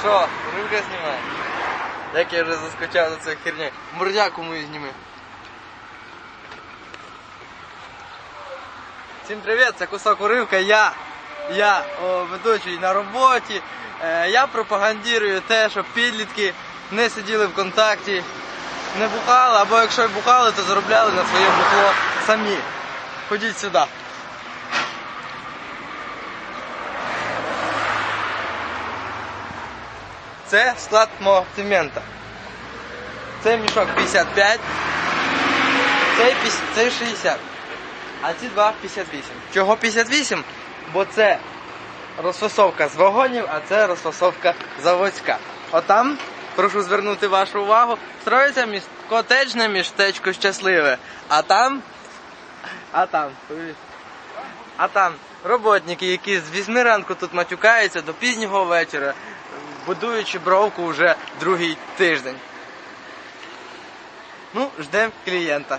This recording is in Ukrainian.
Що, рибка знімає? Як я вже заскочав за цією херню. Мордяку мою зніми. Всім привіт, це кусок уривка. Я, я о, ведучий на роботі. Е, я пропагандирую те, щоб підлітки не сиділи в контакті, не бухали, або якщо й бухали, то заробляли на своє бухло самі. Ходіть сюди. Це склад мого цемента. Цей мішок 55, цей, цей 60, а ці два 58. Чого 58? Бо це розфасовка з вагонів, а це розфасовка заводська. Отам, прошу звернути вашу увагу, строїться міс... котеджне містечко щасливе. А там. А там. А там роботники, які з 8 ранку тут матюкаються до пізнього вечора, будуючи бровку вже другий тиждень. Ну, ждемо клієнта.